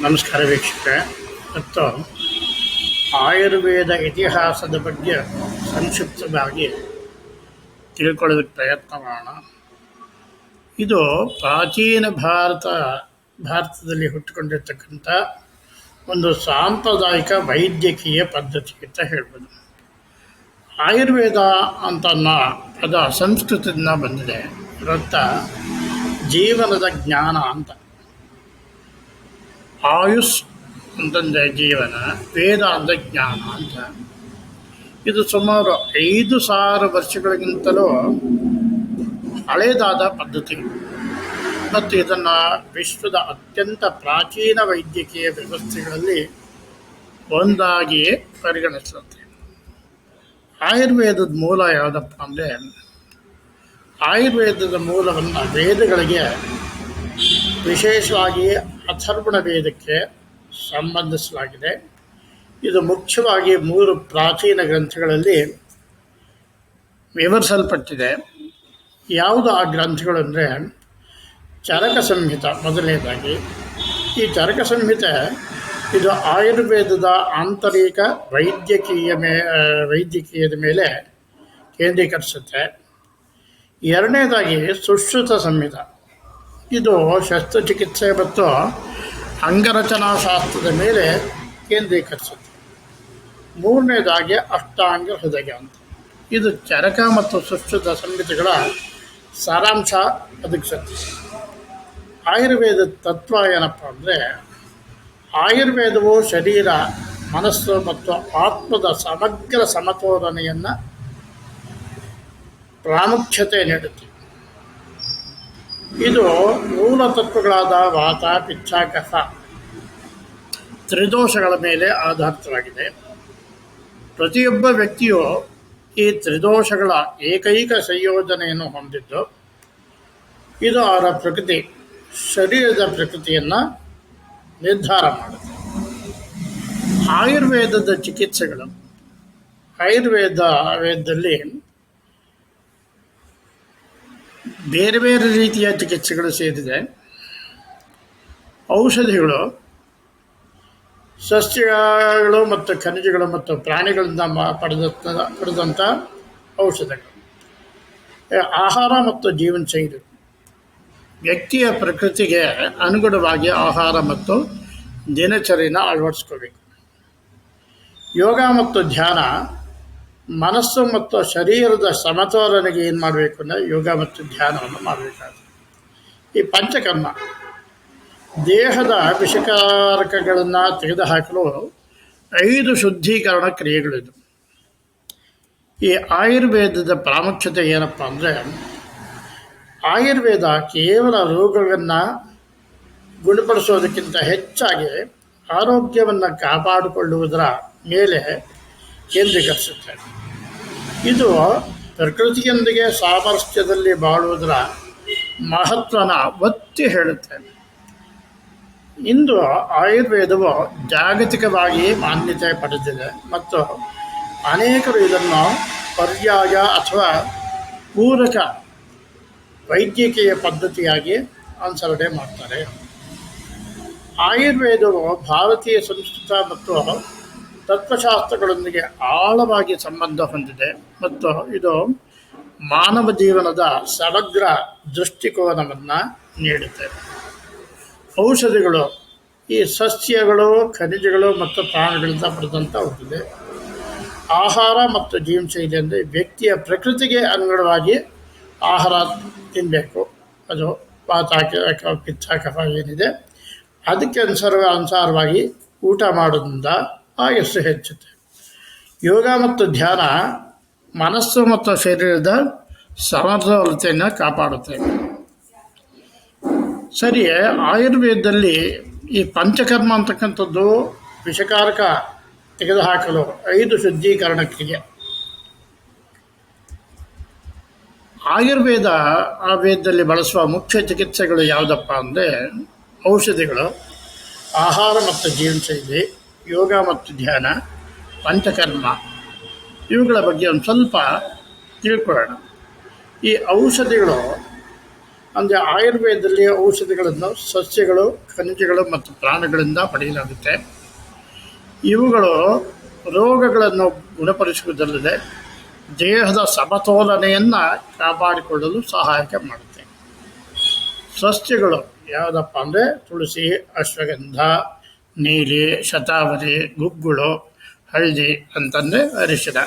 ನಮಸ್ಕಾರ ವೀಕ್ಷಕರೆ. ಮತ್ತು ಆಯುರ್ವೇದ ಇತಿಹಾಸದ ಬಗ್ಗೆ ಸಂಕ್ಷಿಪ್ತವಾಗಿ ತಿಳ್ಕೊಳ್ಳೋದಕ್ಕೆ ಪ್ರಯತ್ನ ಮಾಡೋಣ. ಇದು ಪ್ರಾಚೀನ ಭಾರತ, ಭಾರತದಲ್ಲಿ ಹುಟ್ಟಿಕೊಂಡಿರ್ತಕ್ಕಂಥ ಒಂದು ಸಾಂಪ್ರದಾಯಿಕ ವೈದ್ಯಕೀಯ ಪದ್ಧತಿ ಅಂತ ಹೇಳ್ಬೋದು. ಆಯುರ್ವೇದ ಅಂತ ಪದ ಸಂಸ್ಕೃತದಿಂದ ಬಂದಿದೆ. ರಕ್ತ ಜೀವನದ ಜ್ಞಾನ ಅಂತ. ಆಯುಷ್ ಅಂತಂದರೆ ಜೀವನ ವೇದ ಅಂದರೆ ಜ್ಞಾನ ಅಂತ. ಇದು ಸುಮಾರು ಐದು ಸಾವಿರ ವರ್ಷಗಳಿಗಿಂತಲೂ ಹಳೇದಾದ ಪದ್ಧತಿ. ಮತ್ತು ಇದನ್ನು ವಿಶ್ವದ ಅತ್ಯಂತ ಪ್ರಾಚೀನ ವೈದ್ಯಕೀಯ ವ್ಯವಸ್ಥೆಗಳಲ್ಲಿ ಒಂದಾಗಿ ಪರಿಗಣಿಸುತ್ತೆ. ಆಯುರ್ವೇದದ ಮೂಲ ಯಾವುದಪ್ಪ ಅಂದರೆ, ಆಯುರ್ವೇದದ ಮೂಲವನ್ನು ವೇದಗಳಿಗೆ ವಿಶೇಷವಾಗಿ ಅಥರ್ವಣ ವೇದಕ್ಕೆ ಸಂಬಂಧಿಸಲಾಗಿದೆ. ಇದು ಮುಖ್ಯವಾಗಿ ಮೂರು ಪ್ರಾಚೀನ ಗ್ರಂಥಗಳಲ್ಲಿ ವಿವರಿಸಲ್ಪಟ್ಟಿದೆ. ಯಾವುದು ಆ ಗ್ರಂಥಗಳು ಅಂದರೆ ಚರಕ ಸಂಹಿತ ಮೊದಲನೇದಾಗಿ. ಈ ಚರಕ ಸಂಹಿತೆ ಇದು ಆಯುರ್ವೇದದ ಆಂತರಿಕ ವೈದ್ಯಕೀಯ ಮೇ ವೈದ್ಯಕೀಯದ ಮೇಲೆ ಕೇಂದ್ರೀಕರಿಸುತ್ತೆ. ಎರಡನೇದಾಗಿ ಸುಶ್ರುತ ಸಂಹಿತ. ಇದು ಶಸ್ತ್ರಚಿಕಿತ್ಸೆ ಮತ್ತು ಅಂಗರಚನಾ ಶಾಸ್ತ್ರದ ಮೇಲೆ ಕೇಂದ್ರೀಕರಿಸುತ್ತೆ. ಮೂರನೇದಾಗಿ ಅಷ್ಟಾಂಗ ಹೃದಯ ಅಂತ. ಇದು ಚರಕ ಮತ್ತು ಸುಶ್ರುತ ಸಂಗತಿಗಳ ಸಾರಾಂಶ ಒದಗಿಸುತ್ತೆ. ಆಯುರ್ವೇದ ತತ್ವ ಏನಪ್ಪ ಅಂದರೆ, ಆಯುರ್ವೇದವು ಶರೀರ, ಮನಸ್ಸು ಮತ್ತು ಆತ್ಮದ ಸಮಗ್ರ ಸಮತೋಲನೆಯನ್ನು ಪ್ರಾಮುಖ್ಯತೆ ನೀಡುತ್ತೆ. ಇದು ಮೂಲ ತತ್ವಗಳಾದ ವಾತ, ಪಿಚ್ಚ ಕಫ ತ್ರಿದೋಷಗಳ ಮೇಲೆ ಆಧಾರಿತವಾಗಿದೆ. ಪ್ರತಿಯೊಬ್ಬ ವ್ಯಕ್ತಿಯು ಈ ತ್ರಿದೋಷಗಳ ಏಕೈಕ ಸಂಯೋಜನೆಯನ್ನು ಹೊಂದಿದ್ದು, ಇದು ಅವರ ಪ್ರಕೃತಿ, ಶರೀರದ ಪ್ರಕೃತಿಯನ್ನು ನಿರ್ಧಾರ ಮಾಡುತ್ತೆ. ಆಯುರ್ವೇದದ ಚಿಕಿತ್ಸೆಗಳು, ಆಯುರ್ವೇದ ವೇದದಲ್ಲಿ ಬೇರೆ ಬೇರೆ ರೀತಿಯ ಚಿಕಿತ್ಸೆಗಳು ಸೇರಿದೆ. ಔಷಧಿಗಳು, ಸಸ್ಯಗಳು ಮತ್ತು ಖನಿಜಗಳು ಮತ್ತು ಪ್ರಾಣಿಗಳಿಂದ ಪಡೆದ ಪಡೆದಂಥ ಔಷಧಗಳು. ಆಹಾರ ಮತ್ತು ಜೀವನ ಶೈಲಿ ವ್ಯಕ್ತಿಯ ಪ್ರಕೃತಿಗೆ ಅನುಗುಣವಾಗಿ ಆಹಾರ ಮತ್ತು ದಿನಚರಿನ ಅಳವಡಿಸ್ಕೋಬೇಕು. ಯೋಗ ಮತ್ತು ಧ್ಯಾನ ಮನಸ್ಸು ಮತ್ತು ಶರೀರದ ಸಮತೋಲನೆಗೆ ಏನು ಮಾಡಬೇಕು ಅಂದರೆ ಯೋಗ ಮತ್ತು ಧ್ಯಾನವನ್ನು ಮಾಡಬೇಕಾಗುತ್ತೆ. ಈ ಪಂಚಕರ್ಮ, ದೇಹದ ವಿಷಕಾರಕಗಳನ್ನು ತೆಗೆದುಹಾಕಲು ಐದು ಶುದ್ಧೀಕರಣ ಕ್ರಿಯೆಗಳಿದು ಈ ಆಯುರ್ವೇದದ ಪ್ರಾಮುಖ್ಯತೆ ಏನಪ್ಪ ಅಂದರೆ, ಆಯುರ್ವೇದ ಕೇವಲ ರೋಗವನ್ನು ಗುಣಪಡಿಸೋದಕ್ಕಿಂತ ಹೆಚ್ಚಾಗಿ ಆರೋಗ್ಯವನ್ನು ಕಾಪಾಡಿಕೊಳ್ಳುವುದರ ಮೇಲೆ ಕೇಂದ್ರೀಕರಿಸುತ್ತೆ. ಇದು ಪ್ರಕೃತಿಯೊಂದಿಗೆ ಸಾಮರಸ್ಯದಲ್ಲಿ ಬಾಳುವುದರ ಮಹತ್ವನ ಒತ್ತಿ ಹೇಳುತ್ತೇನೆ ಇಂದು ಆಯುರ್ವೇದವು ಜಾಗತಿಕವಾಗಿ ಮಾನ್ಯತೆ ಪಡೆದಿದೆ ಮತ್ತು ಅನೇಕರು ಇದನ್ನು ಪರ್ಯಾಯ ಅಥವಾ ಪೂರಕ ವೈದ್ಯಕೀಯ ಪದ್ಧತಿಯಾಗಿ ಅನುಸರಣೆ ಮಾಡ್ತಾರೆ. ಆಯುರ್ವೇದವು ಭಾರತೀಯ ಸಂಸ್ಕೃತ ಮತ್ತು ತತ್ವಶಾಸ್ತ್ರಗಳೊಂದಿಗೆ ಆಳವಾಗಿ ಸಂಬಂಧ ಹೊಂದಿದೆ. ಮತ್ತು ಇದು ಮಾನವ ಜೀವನದ ಸಮಗ್ರ ದೃಷ್ಟಿಕೋನವನ್ನು ನೀಡುತ್ತೆ. ಔಷಧಿಗಳು ಈ ಸಸ್ಯಗಳು, ಖನಿಜಗಳು ಮತ್ತು ಪ್ರಾಣಿಗಳಿಂದ ಪಡೆದಂಥ ಔಷಧಿ. ಆಹಾರ ಮತ್ತು ಜೀವನಶೈಲಿ ಅಂದರೆ ವ್ಯಕ್ತಿಯ ಪ್ರಕೃತಿಗೆ ಅನುಗುಣವಾಗಿ ಆಹಾರ ತಿನ್ನಬೇಕು ಅದು ಪಾತ ಕಿತ್ತಾಕ ಏನಿದೆ, ಅದಕ್ಕೆ ಅನುಸಾರ ಅನುಸಾರವಾಗಿ ಊಟ ಮಾಡೋದ್ರಿಂದ ಆಯಸ್ಸು ಹೆಚ್ಚುತ್ತೆ. ಯೋಗ ಮತ್ತು ಧ್ಯಾನ ಮನಸ್ಸು ಮತ್ತು ಶರೀರದ ಸಮತೋಲತೆಯನ್ನು ಕಾಪಾಡುತ್ತೆ. ಸರಿ ಆಯುರ್ವೇದದಲ್ಲಿ ಈ ಪಂಚಕರ್ಮ ಅಂತಕ್ಕಂಥದ್ದು ವಿಷಕಾರಕ ತೆಗೆದುಹಾಕಲು ಐದು ಶುದ್ಧೀಕರಣ ಕ್ರಿಯೆ ಆಯುರ್ವೇದ ಆ ವೇದದಲ್ಲಿ ಬಳಸುವ ಮುಖ್ಯ ಚಿಕಿತ್ಸೆಗಳು ಯಾವುದಪ್ಪ ಅಂದರೆ ಔಷಧಿಗಳು, ಆಹಾರ ಮತ್ತು ಜೀವನ ಶೈಲಿ ಯೋಗ ಮತ್ತು ಧ್ಯಾನ, ಪಂಚಕರ್ಮ, ಇವುಗಳ ಬಗ್ಗೆ ಒಂದು ಸ್ವಲ್ಪ ತಿಳ್ಕೊಳ್ಳೋಣ. ಈ ಔಷಧಿಗಳು ಅಂದರೆ ಆಯುರ್ವೇದದಲ್ಲಿ ಔಷಧಿಗಳನ್ನು ಸಸ್ಯಗಳು, ಖನಿಜಗಳು ಮತ್ತು ಪ್ರಾಣಗಳಿಂದ ಪಡೆಯಲಾಗುತ್ತೆ. ಇವುಗಳು ರೋಗಗಳನ್ನು ಗುಣಪಡಿಸುವುದಲ್ಲದೆ ದೇಹದ ಸಮತೋಲನೆಯನ್ನು ಕಾಪಾಡಿಕೊಳ್ಳಲು ಸಹಾಯಕ ಮಾಡುತ್ತೆ. ಸಸ್ಯಗಳು ಯಾವುದಪ್ಪ ಅಂದರೆ ತುಳಸಿ, ಅಶ್ವಗಂಧ ನೀಲಿ, ಶತಾವರಿ, ಗುಗ್ಗುಳು, ಹಳದಿ ಅಂತಂದರೆ ಅರಿಶಿನ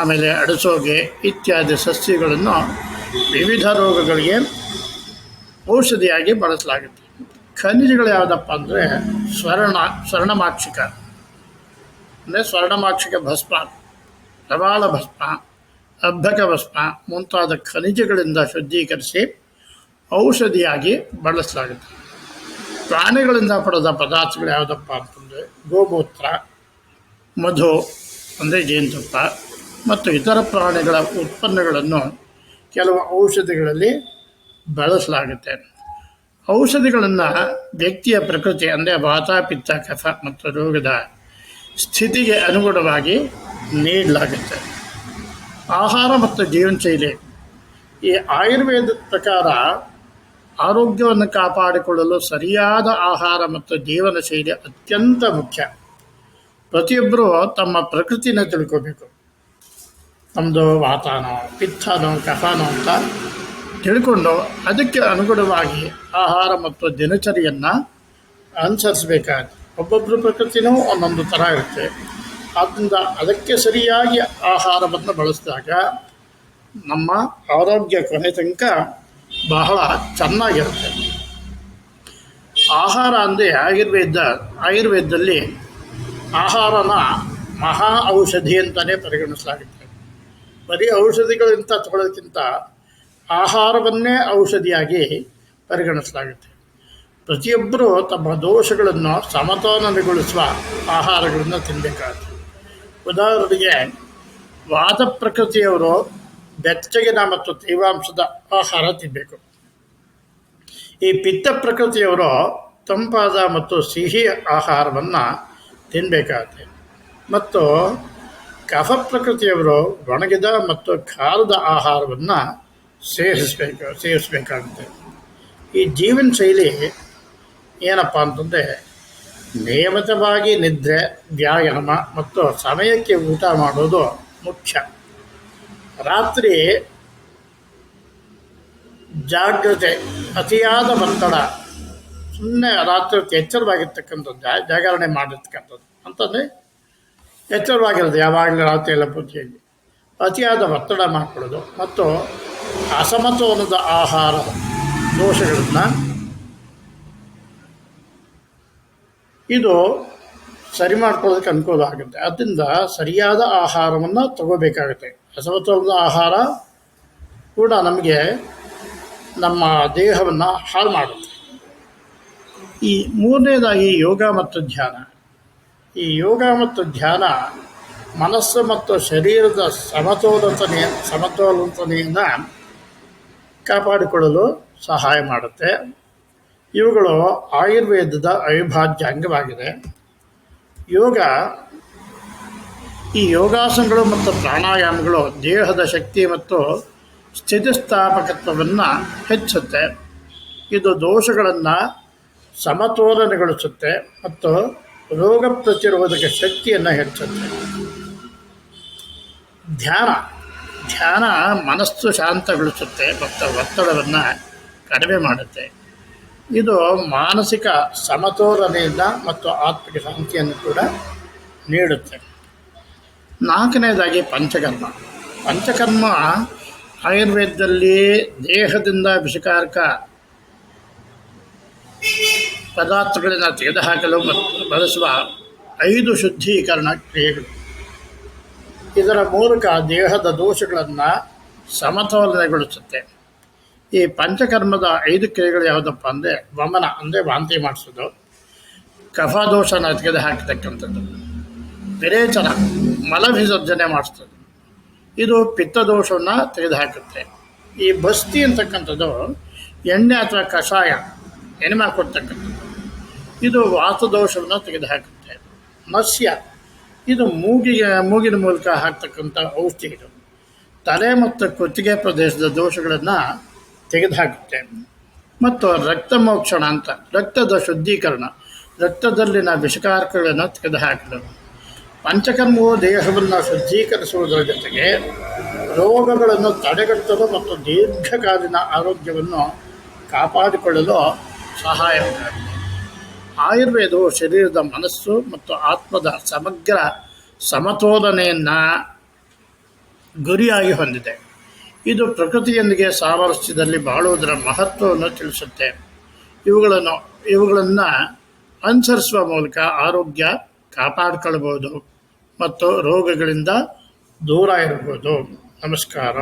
ಆಮೇಲೆ ಅಡಸೋಗೆ ಇತ್ಯಾದಿ ಸಸ್ಯಗಳನ್ನು ವಿವಿಧ ರೋಗಗಳಿಗೆ ಔಷಧಿಯಾಗಿ ಬಳಸಲಾಗುತ್ತೆ. ಖನಿಜಗಳು ಯಾವುದಪ್ಪ ಅಂದರೆ ಸ್ವರ್ಣ, ಸ್ವರ್ಣಮಾಕ್ಷಿಕ. ಅಂದರೆ ಸ್ವರ್ಣಮಾಕ್ಷಿಕ ಭಸ್ಮ ಪ್ರವಾಳ ಭಸ್ಮ ಅಬ್ಬಕ ಭಸ್ಮ ಮುಂತಾದ ಖನಿಜಗಳಿಂದ ಶುದ್ಧೀಕರಿಸಿ ಔಷಧಿಯಾಗಿ ಬಳಸಲಾಗುತ್ತೆ. ಪ್ರಾಣಿಗಳಿಂದ ಪಡೆದ ಪದಾರ್ಥಗಳು ಯಾವುದಪ್ಪ ಅಂತಂದರೆ ಗೋಮೂತ್ರ, ಮಧು, ಅಂದರೆ ಜೇನುತುಪ್ಪ ಮತ್ತು ಇತರ ಪ್ರಾಣಿಗಳ ಉತ್ಪನ್ನಗಳನ್ನು ಕೆಲವು ಔಷಧಿಗಳಲ್ಲಿ ಬಳಸಲಾಗುತ್ತೆ. ಔಷಧಿಗಳನ್ನು ವ್ಯಕ್ತಿಯ ಪ್ರಕೃತಿ, ಅಂದರೆ ವಾತ ಪಿತ್ತ, ಕಫ ಮತ್ತು ರೋಗದ ಸ್ಥಿತಿಗೆ ಅನುಗುಣವಾಗಿ ನೀಡಲಾಗುತ್ತೆ. ಆಹಾರ ಮತ್ತು ಜೀವನ ಶೈಲಿ ಈ ಆಯುರ್ವೇದದ ಪ್ರಕಾರ ಆರೋಗ್ಯವನ್ನು ಕಾಪಾಡಿಕೊಳ್ಳಲು ಸರಿಯಾದ ಆಹಾರ ಮತ್ತು ಜೀವನ ಶೈಲಿ ಅತ್ಯಂತ ಮುಖ್ಯ. ಪ್ರತಿಯೊಬ್ಬರೂ ತಮ್ಮ ಪ್ರಕೃತಿನ ತಿಳ್ಕೋಬೇಕು. ನಮ್ಮದು ವಾತಾನೋ ಪಿತ್ತನೋ, ಕಫನೋ ಅಂತ ತಿಳ್ಕೊಂಡು ಅದಕ್ಕೆ ಅನುಗುಣವಾಗಿ ಆಹಾರ ಮತ್ತು ದಿನಚರಿಯನ್ನು ಅನುಸರಿಸಬೇಕಾಗುತ್ತೆ. ಒಬ್ಬೊಬ್ಬರ ಪ್ರಕೃತಿನೂ ಒಂದೊಂದು ಥರ ಇರುತ್ತೆ. ಆದ್ದರಿಂದ ಅದಕ್ಕೆ ಸರಿಯಾಗಿ ಆಹಾರವನ್ನು ಬಳಸಿದಾಗ ನಮ್ಮ ಆರೋಗ್ಯ ಕೊನೆ ತನಕ ಬಹಳ ಚೆನ್ನಾಗಿರುತ್ತೆ. ಆಹಾರ ಅಂದರೆ ಆಯುರ್ವೇದ, ಆಯುರ್ವೇದದಲ್ಲಿ ಆಹಾರನ ಮಹಾ ಔಷಧಿ ಅಂತಲೇ ಪರಿಗಣಿಸಲಾಗುತ್ತೆ. ಬರೀ ಔಷಧಿಗಳಿಂತ ತಗೊಳ್ಳೋದಕ್ಕಿಂತ ಆಹಾರವನ್ನೇ ಔಷಧಿಯಾಗಿ ಪರಿಗಣಿಸಲಾಗುತ್ತೆ. ಪ್ರತಿಯೊಬ್ಬರೂ ತಮ್ಮ ದೋಷಗಳನ್ನು ಸಮತೋಲನಗೊಳಿಸುವ ಆಹಾರಗಳನ್ನು ತಿನ್ನಬೇಕಾಗುತ್ತೆ ಉದಾಹರಣೆಗೆ ವಾದ ಪ್ರಕೃತಿಯವರು ಬೆಚ್ಚಗಿನ ಮತ್ತು ತೇವಾಂಶದ ಆಹಾರ ತಿನ್ನಬೇಕು ಈ ಪಿತ್ತ ಪ್ರಕೃತಿಯವರು ತಂಪಾದ ಮತ್ತು ಸಿಹಿ ಆಹಾರವನ್ನು ತಿನ್ನಬೇಕಾಗುತ್ತೆ ಮತ್ತು ಕಫ ಪ್ರಕೃತಿಯವರು ಒಣಗಿದ ಮತ್ತು ಖಾರದ ಆಹಾರವನ್ನು ಸೇವಿಸಬೇಕು ಸೇವಿಸಬೇಕಾಗುತ್ತೆ ಈ ಜೀವನ ಶೈಲಿ ಏನಪ್ಪ ಅಂತಂದರೆ, ನಿಯಮಿತವಾಗಿ ನಿದ್ರೆ ವ್ಯಾಯಾಮ ಮತ್ತು ಸಮಯಕ್ಕೆ ಊಟ ಮಾಡೋದು ಮುಖ್ಯ. ರಾತ್ರಿ ಜಾಗ್ರತೆ, ಅತಿಯಾದ ಒತ್ತಡ ಸುಮ್ಮನೆ ರಾತ್ರಿ ಹೊತ್ತು ಎಚ್ಚರವಾಗಿರ್ತಕ್ಕಂಥದ್ದು ಜಾಗರಣೆ ಮಾಡಿರ್ತಕ್ಕಂಥದ್ದು ಅಂತಂದರೆ ಎಚ್ಚರವಾಗಿರೋದು, ಯಾವಾಗಲೂ ರಾತ್ರಿ ಎಲ್ಲ ಪೂಜೆಯಲ್ಲಿ ಅತಿಯಾದ ಒತ್ತಡ ಮಾಡಿಕೊಳ್ಳೋದು, ಮತ್ತು ಅಸಮತೋಲನದ ಆಹಾರ ದೋಷಗಳನ್ನು ಇದು ಸರಿ ಮಾಡ್ಕೊಳ್ಳೋದಕ್ಕೆ ಅನುಕೂಲ ಆಗುತ್ತೆ. ಅದರಿಂದ ಸರಿಯಾದ ಆಹಾರವನ್ನು ತಗೋಬೇಕಾಗುತ್ತೆ. ಅಸಮತೋಲನದ ಆಹಾರ ಕೂಡ ನಮಗೆ ನಮ್ಮ ದೇಹವನ್ನು ಹಾಳು ಮಾಡುತ್ತೆ. ಈ ಮೂರನೇದಾಗಿ ಯೋಗ ಮತ್ತು ಧ್ಯಾನ. ಈ ಯೋಗ ಮತ್ತು ಧ್ಯಾನ ಮನಸ್ಸು ಮತ್ತು ಶರೀರದ ಸಮತೋಲನತೆಯ ಸಮತೋಲತನೆಯಿಂದ ಕಾಪಾಡಿಕೊಳ್ಳಲು ಸಹಾಯ ಮಾಡುತ್ತೆ. ಇವುಗಳು ಆಯುರ್ವೇದದ ಅವಿಭಾಜ್ಯ ಅಂಗವಾಗಿದೆ. ಯೋಗ ಈ ಯೋಗಾಸನಗಳು ಮತ್ತು ಪ್ರಾಣಾಯಾಮಗಳು ದೇಹದ ಶಕ್ತಿ ಮತ್ತು ಸ್ಥಿತಿಸ್ಥಾಪಕತ್ವವನ್ನು ಹೆಚ್ಚುತ್ತೆ. ಇದು ದೋಷಗಳನ್ನು ಸಮತೋಲನಗೊಳಿಸುತ್ತೆ ಮತ್ತು ರೋಗ ಪ್ರತಿರೋಧಕ ಶಕ್ತಿಯನ್ನು ಹೆಚ್ಚುತ್ತೆ. ಧ್ಯಾನ. ಧ್ಯಾನ ಮನಸ್ಸು ಶಾಂತಗೊಳಿಸುತ್ತೆ ಮತ್ತು ಒತ್ತಡವನ್ನು ಕಡಿಮೆ ಮಾಡುತ್ತೆ. ಇದು ಮಾನಸಿಕ ಸಮತೋಲನೆಯಿಂದ ಮತ್ತು ಆತ್ಮಿಕ ಶಾಂತಿಯನ್ನು ಕೂಡ ನೀಡುತ್ತೆ. ನಾಲ್ಕನೇದಾಗಿ ಪಂಚಕರ್ಮ. ಪಂಚಕರ್ಮ ಆಯುರ್ವೇದದಲ್ಲಿ ದೇಹದಿಂದ ವಿಷಕಾರಕ ಪದಾರ್ಥಗಳನ್ನು ತೆಗೆದುಹಾಕಲು ಬಳಸುವ ಐದು ಶುದ್ಧೀಕರಣ ಕ್ರಿಯೆಗಳು. ಇದರ ಮೂಲಕ ದೇಹದ ದೋಷಗಳನ್ನು ಸಮತೋಲನಗೊಳಿಸುತ್ತೆ. ಈ ಪಂಚಕರ್ಮದ ಐದು ಕ್ರಿಯೆಗಳು ಯಾವುದಪ್ಪ ಅಂದರೆ ವಮನ, ಅಂದರೆ ವಾಂತಿ ಮಾಡಿಸೋದು ಕಫದೋಷನ ತೆಗೆದು ಹಾಕತಕ್ಕಂಥದ್ದು ವಿರೇಚನ ಮಲ ವಿಸರ್ಜನೆ ಮಾಡಿಸ್ತದೆ. ಇದು ಪಿತ್ತದೋಷವನ್ನು ತೆಗೆದುಹಾಕುತ್ತೆ. ಈ ಬಸ್ತಿ ಅಂತಕ್ಕಂಥದ್ದು ಎಣ್ಣೆ ಅಥವಾ ಕಷಾಯ ಎಣ್ಣೆ ಕೊಡ್ತಕ್ಕಂಥದ್ದು. ಇದು ವಾತದೋಷವನ್ನು ತೆಗೆದುಹಾಕುತ್ತೆ. ಮತ್ಸ್ಯ ಇದು ಮೂಗಿಗೆ, ಮೂಗಿನ ಮೂಲಕ ಹಾಕ್ತಕ್ಕಂಥ ಔಷಧಿಗಳು ತಲೆ ಮತ್ತು ಕುತ್ತಿಗೆ ಪ್ರದೇಶದ ದೋಷಗಳನ್ನು ತೆಗೆದುಹಾಕುತ್ತೆ. ಮತ್ತು ರಕ್ತ ಮೋಕ್ಷಣ ಅಂತ, ರಕ್ತದ ಶುದ್ಧೀಕರಣ, ರಕ್ತದಲ್ಲಿನ ವಿಷಕಾರಕಗಳನ್ನು ತೆಗೆದುಹಾಕಲು ಪಂಚಕರ್ಮವು ದೇಹವನ್ನು ಶುದ್ಧೀಕರಿಸುವುದರ ಜೊತೆಗೆ ರೋಗಗಳನ್ನು ತಡೆಗಟ್ಟಲು ಮತ್ತು ದೀರ್ಘಕಾಲೀನ ಆರೋಗ್ಯವನ್ನು ಕಾಪಾಡಿಕೊಳ್ಳಲು ಸಹಾಯವಾಗಿದೆ ಆಯುರ್ವೇದವು ಶರೀರದ ಮನಸ್ಸು ಮತ್ತು ಆತ್ಮದ ಸಮಗ್ರ ಸಮತೋಲನೆಯನ್ನು ಗುರಿಯಾಗಿ ಹೊಂದಿದೆ. ಇದು ಪ್ರಕೃತಿಯೊಂದಿಗೆ ಸಾಮರಸ್ಯದಲ್ಲಿ ಬಾಳುವುದರ ಮಹತ್ವವನ್ನು ತಿಳಿಸುತ್ತೆ. ಇವುಗಳನ್ನು ಇವುಗಳನ್ನು ಅನುಸರಿಸುವ ಮೂಲಕ ಆರೋಗ್ಯ ಕಾಪಾಡಿಕೊಳ್ಳಬಹುದು. ಮತ್ತು ರೋಗಗಳಿಂದ ದೂರ ಇರಬಹುದು ನಮಸ್ಕಾರ.